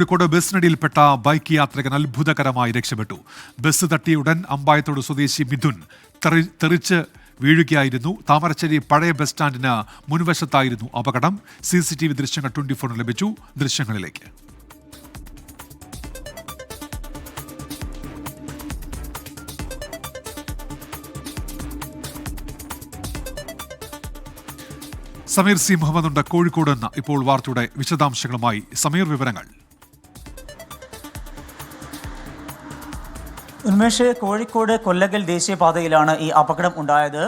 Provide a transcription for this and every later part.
Kozhikode ബസ്സിനടിയിൽപ്പെട്ട bike യാത്രികൻ അത്ഭുതകരമായി രക്ഷപ്പെട്ടു. ബസ് തട്ടിയുടൻ അമ്പായത്തോട് സ്വദേശി മിഥുൻ തെറി- തെറിച്ച് വീഴുകയായിരുന്നു. താമരശ്ശേരി പഴയ ബസ് സ്റ്റാൻഡിന് മുൻവശത്തായിരുന്നു അപകടം. സി സി ടി വി ദൃശ്യങ്ങൾ ട്വന്റി ഫോറിന് ലഭിച്ചു. ദൃശ്യങ്ങളിലേക്ക്. സമീർ സി മുഹമ്മദ് ഉണ്ട് കോഴിക്കോട് നിന്ന് ഇപ്പോൾ വാർത്തയുടെ വിശദാംശങ്ങളുമായി സമീർ വിവരങ്ങൾ. ഉന്മേഷ് കോഴിക്കോട് കൊല്ലകൽ ദേശീയപാതയിലാണ് ഈ അപകടം ഉണ്ടായത്.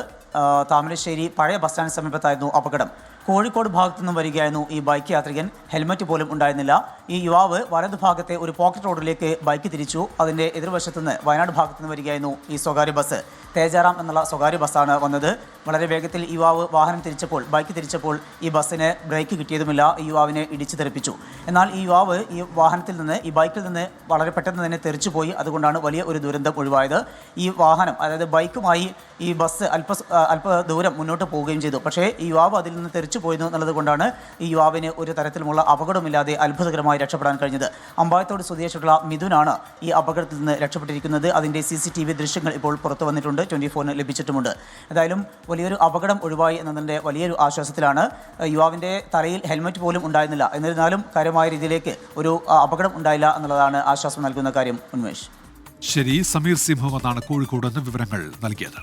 താമരശ്ശേരി പഴയ ബസ് സ്റ്റാൻഡ് സമീപത്തായിരുന്നു അപകടം. കോഴിക്കോട് ഭാഗത്തു നിന്നും വരികയായിരുന്നു ഈ ബൈക്ക് യാത്രികൻ. ഹെൽമറ്റ് പോലും ഉണ്ടായിരുന്നില്ല. ഈ യുവാവ് വലതു ഭാഗത്തെ ഒരു പോക്കറ്റ് റോഡിലേക്ക് ബൈക്ക് തിരിച്ചു. അതിന്റെ എതിർവശത്തുനിന്ന് വയനാട് ഭാഗത്തു നിന്ന് വരികയായിരുന്നു ഈ സ്വകാര്യ ബസ്. തേജാറാം എന്നുള്ള സ്വകാര്യ ബസ്സാണ് വന്നത്. വളരെ വേഗത്തിൽ യുവാവ് വാഹനം തിരിച്ചപ്പോൾ ബൈക്ക് തിരിച്ചപ്പോൾ ഈ ബസ്സിന് ബ്രേക്ക് കിട്ടിയതുമില്ല. ഈ യുവാവിനെ ഇടിച്ചു തെറിപ്പിച്ചു. എന്നാൽ ഈ യുവാവ് ഈ വാഹനത്തിൽ നിന്ന് ഈ ബൈക്കിൽ നിന്ന് വളരെ പെട്ടെന്ന് തന്നെ തെറിച്ചുപോയി അതുകൊണ്ടാണ് വലിയ ഒരു ദുരന്തം ഒഴിവായത്. ഈ വാഹനം അതായത് ബൈക്കുമായി ഈ ബസ് അല്പ അല്പ ദൂരം മുന്നോട്ട് പോവുകയും ചെയ്തു. പക്ഷേ ഈ യുവാവ് അതിൽ നിന്ന് തെറിച്ചു പോയിരുന്നു എന്നുള്ളത് കൊണ്ടാണ് ഈ യുവാവിന് ഒരു തരത്തിലുമുള്ള അപകടമില്ലാതെ അത്ഭുതകരമായി രക്ഷപ്പെടാൻ കഴിഞ്ഞത്. അമ്പായത്തോട് സ്വദേശിയുള്ള മിഥുനാണ് ഈ അപകടത്തിൽ നിന്ന് രക്ഷപ്പെട്ടിരിക്കുന്നത്. അതിന്റെ സി ദൃശ്യങ്ങൾ ഇപ്പോൾ പുറത്തു വന്നിട്ടുണ്ട്. ട്വന്റി ഫോറിന് ലഭിച്ചിട്ടുമുണ്ട്. എന്തായാലും വലിയൊരു അപകടം ഒഴിവായി എന്നതിന്റെ വലിയൊരു ആശ്വാസത്തിലാണ് യുവാവിന്റെ തലയിൽ ഹെൽമറ്റ് പോലും ഉണ്ടായിരുന്നില്ല. എന്നിരുന്നാലും കാര്യമായ രീതിയിലേക്ക് ഒരു അപകടം ഉണ്ടായില്ല എന്നുള്ളതാണ് ആശ്വാസം നൽകുന്ന കാര്യം ഉന്മേഷ്. ശരി സമീർ സിംഹം എന്നാണ് കോഴിക്കോട് നിന്ന് വിവരങ്ങൾ നൽകിയത്.